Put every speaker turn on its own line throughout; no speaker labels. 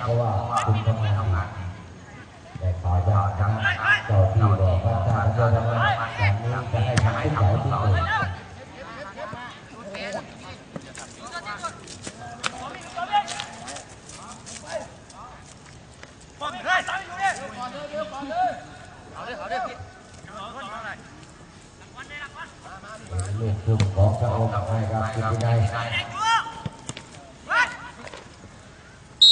เพราะว่าคุณทำงานดีแต่ขอจะนะเจ้าที่บอกว่าถ้าท่านทำงานแบบนี้จะให้ทำทุกอย่างที่ถูกลูกทุ่งของพระองค์ให้ครับคุณพินัยเ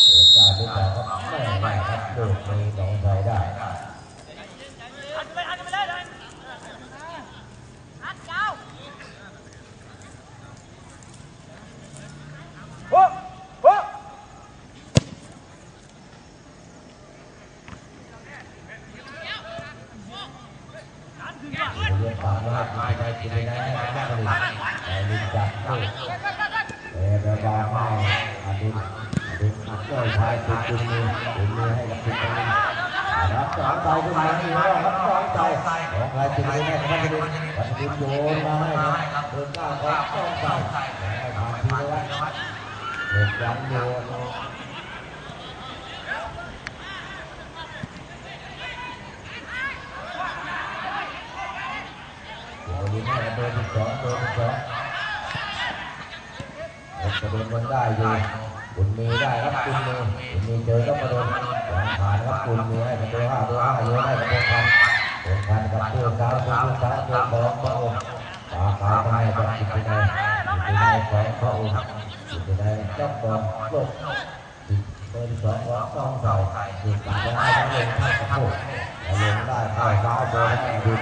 ปิดการหรือเปล่าครับไม่ ได้ครับลูก มีหนองใจได้เรียนตามว่าคุณพินัยคุณพินัยให้ทำได้ดีแต่ลิงจับลูกแต่ระบาไม่อดุลอดุลอัดก้อยชายคุณคุณมีคุณมีให้กับคุณพินรับสองใจขึ้นมาอีกแล้วครับสองใจของใครคุณพินัยคุณพินัยคุณพินัยโยนมาให้ครับเดินก้าวของสองใจให้ผ่านทีละวัดเด็กยันโยนเดี๋ยวลุ้นให้เบอร์ที่สองเบอร์ที่สองเอ็กระโดนมันได้อยู่ คุณมีได้ครับคุณมีคุณมีเจอก็กระโดนหลังผ่านครับคุณมีให้กับตัวห้าตัวห้าโยนให้กับตัวพันตัวพันกับตัวสาวตัวสาวตัวบอลพระองค์ตาขาวให้กับจิตใจจิตใจของพระองค์จิตใจเจ้าบอลโลกเบอร์ที่สองว่าต้องใส่จิตใจให้ทั้งลงทั้งกระโปงแล้วลงได้ข้าซ้ายโดนให้ดุ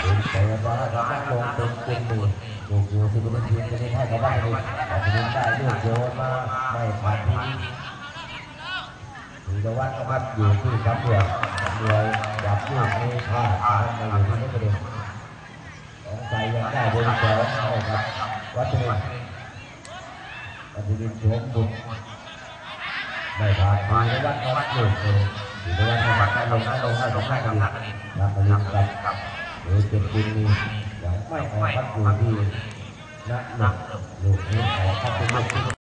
เป็นเตะบอลนะครับลงเป็นเป็นมือลูกอยู่ที่บริเวณทีมจะได้ ให้กับบ้านเลยแต่ได้ลูกโยนมาไม่ผ่านทีธีรวัตรนะครับอยู่ที่ทัพเรือเรือจับลูกนี้พลาดนะครับมาอยู่ที่นี่ประเด็นของใจยังได้บริสองให้ครับวัชรินทร์วัชรินทร์สวมบุตรไม่ผ่านธีรวัตรครับลูกเองธีรวัตรให้บัตรให้ลงให้ลงให้ลงให้กันนักบอลครับหรือเป็นคุณมีอย่างไม่ออกพัดอยู่ที่ นักหนักลูกนี้ออ